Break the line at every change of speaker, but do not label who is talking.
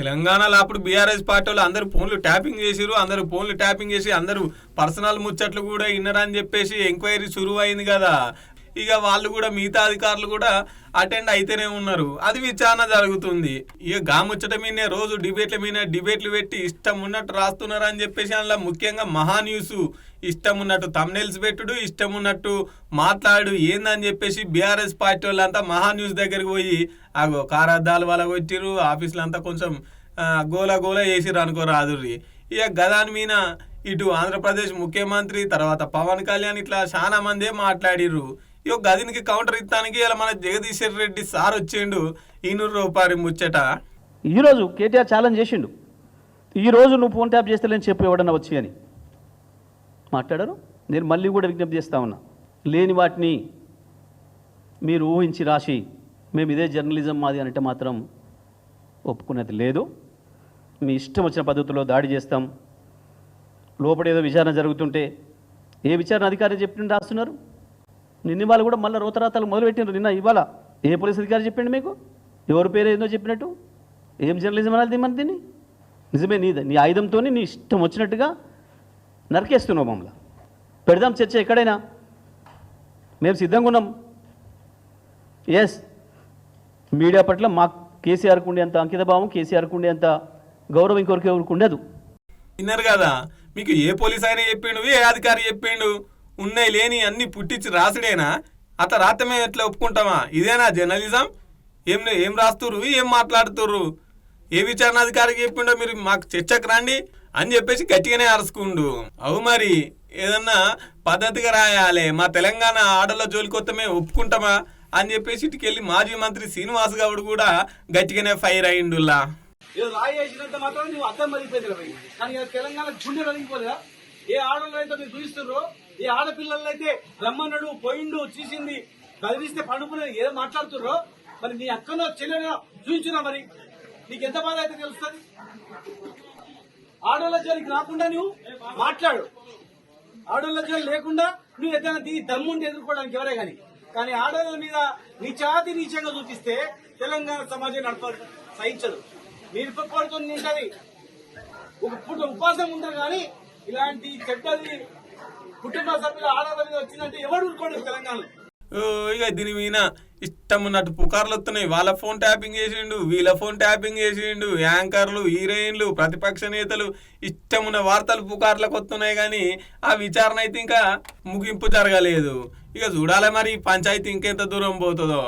తెలంగాణలో అప్పుడు BRS party వాళ్ళు అందరు ఫోన్లు ట్యాపింగ్ చేసిరు అందరు ఫోన్లు ట్యాపింగ్ చేసి అందరూ పర్సనల్ ముచ్చట్లు కూడా విన్నరని చెప్పేసి ఎంక్వైరీ చురువు అయింది కదా. ఇక వాళ్ళు కూడా మిగతా అధికారులు కూడా అటెండ్ అయితేనే ఉన్నారు. అది విచారణ జరుగుతుంది. ఇక గాముచ్చట మీదనే రోజు డిబేట్ల మీద డిబేట్లు పెట్టి ఇష్టం ఉన్నట్టు రాస్తున్నారు అని చెప్పేసి అందులో ముఖ్యంగా మహా న్యూస్. ఇష్టం ఉన్నట్టు తమ్నెల్స్ పెట్టుడు ఇష్టం ఉన్నట్టు మాట్లాడు ఏందని చెప్పేసి బీఆర్ఎస్ పార్టీ వాళ్ళంతా మహా న్యూస్ దగ్గరికి పోయి అగో కారద్దాలు వాళ్ళ కొట్టిరు ఆఫీసులు అంతా కొంచెం గోల గోల చేసిర్రు అనుకో రాదుర్రి. ఇక గదాని మీద ఇటు ఆంధ్రప్రదేశ్ ముఖ్యమంత్రి తర్వాత పవన్ కళ్యాణ్ ఇట్లా చాలా మందే మాట్లాడిర్రు. ఇక గదినికి కౌంటర్ ఇస్తానికి ఇలా మన జగదీశ్వర్ రెడ్డి సార్ వచ్చిండు ఈనూరు రూపాయలు ముచ్చట.
ఈరోజు కేటీఆర్ ఛాలెంజ్ చేసిండు. ఈరోజు నువ్వు ఫోన్ ట్యాప్ చేస్తలేని చెప్పు ఎవడన్నా వచ్చి అని. మాట్లాడారు? నేను మళ్ళీ కూడా విజ్ఞప్తి చేస్తా ఉన్నా. లేని వాటిని మీరు ఊహించి రాసి మేము ఇదే జర్నలిజం మాది అంటే మాత్రం ఒప్పుకునేది లేదు. మీ ఇష్టం వచ్చిన పద్ధతిలో దాడి చేస్తాం. లోపల ఏదో విచారణ జరుగుతుంటే ఏ విచారణ అధికారి చెప్పిన రాస్తున్నారు? నిన్న వాళ్ళు కూడా మళ్ళీ రోతరాతలు మొదలుపెట్టినారు నిన్న ఇవాళ. ఏ పోలీస్ అధికారి చెప్పిండు మీకు? ఎవరి పేరు ఏందో చెప్పినట్టు? ఏం జర్నలిజం అనాలి మన దీన్ని? నిజమే నీ నీ ఆయుధంతో నీ ఇష్టం వచ్చినట్టుగా నరికేస్తున్నావు మమ్మల్ని. పెడదాం చర్చ ఎక్కడైనా. మేము సిద్ధంగా ఉన్నాం. ఎస్ మీడియా పట్ల మా కేసీఆర్కు ఉండేంత అంకితభావం కేసీఆర్కు ఉండేంత గౌరవం ఇంకొకరికి ఎవరికి ఉండదు.
విన్నారు కదా? మీకు ఏ పోలీస్ ఆయన చెప్పిండు? ఏ అధికారి చెప్పిండు? ఉన్నాయి లేని అన్ని పుట్టించి రాసుడేనా? అత రాతమే ఎట్లా ఒప్పుకుంటామా? ఇదేనా జర్నలిజం? ఏం ఏం రాస్తుర్రు? ఏం మాట్లాడుతుర్రు? ఏ విచారణాధికారికి చెప్పిండో మీరు మాకు చర్చకు రండి అని చెప్పేసి గట్టిగానే అరుచుకుండు అవు మరి ఏదన్నా పద్ధతిగా రాయాలి. మా తెలంగాణ ఆడల జోలికొత్తమే ఒప్పుకుంటామా? అని చెప్పేసి ఇటుకెళ్ళి మాజీ మంత్రి శ్రీనివాస్ గౌడ్ కూడా గట్టిగానే ఫైర్ అయిండులా.
రాయేసినంత మాత్రం నువ్వు అర్థం మరిగిపోయింది కానీ తెలంగాణ గుండె ఏ ఆడవాళ్ళు అయితే మీరు చూపిస్తుర్రో ఈ ఆడపిల్లలైతే రమ్మన్నాడు పోయిండు చూసింది. బదిలిస్తే పండుకుని ఏదో మాట్లాడుతుర్రో మరి నీ అక్కనో చెల్లెనో చూపించురా మరి. నీకు ఎంత బాధ అయితే తెలుస్తుంది? ఆడవాళ్ళ జోలికి రాకుండా నువ్వు మాట్లాడు. ఆడవాళ్ళ జోలి లేకుండా నువ్వు ఏదైనా దిగి దమ్ముండి ఎదుర్కోవడానికి ఎవరే గాని కానీ ఆడవాళ్ళ మీద నిచాతి నీచంగా చూపిస్తే తెలంగాణ సమాజం నడపాలి సహించదు. మీరు పడుతూ నింటది. ఒక పూట ఉపాసం ఉంటారు కానీ ఇలాంటి చెడ్డది కుటుంబ సభ్యుల ఆడవాళ్ళ మీద వచ్చిందంటే ఎవరు ఊరుకోండి తెలంగాణలో?
ఓ, ఇక దీని మీద ఇష్టం ఉన్నట్టు పుకార్లు వస్తున్నాయి. వాళ్ళ ఫోన్ ట్యాపింగ్ చేసిండు వీళ్ళ ఫోన్ ట్యాపింగ్ చేసిండు యాంకర్లు హీరోయిన్లు ప్రతిపక్ష నేతలు ఇష్టం ఉన్న వార్తలు పుకార్లకు వస్తున్నాయి కానీ ఆ విచారణ అయితే ఇంకా ముగింపు జరగలేదు. ఇక చూడాలి మరి ఈ పంచాయతీ ఇంకెంత దూరం పోతుందో.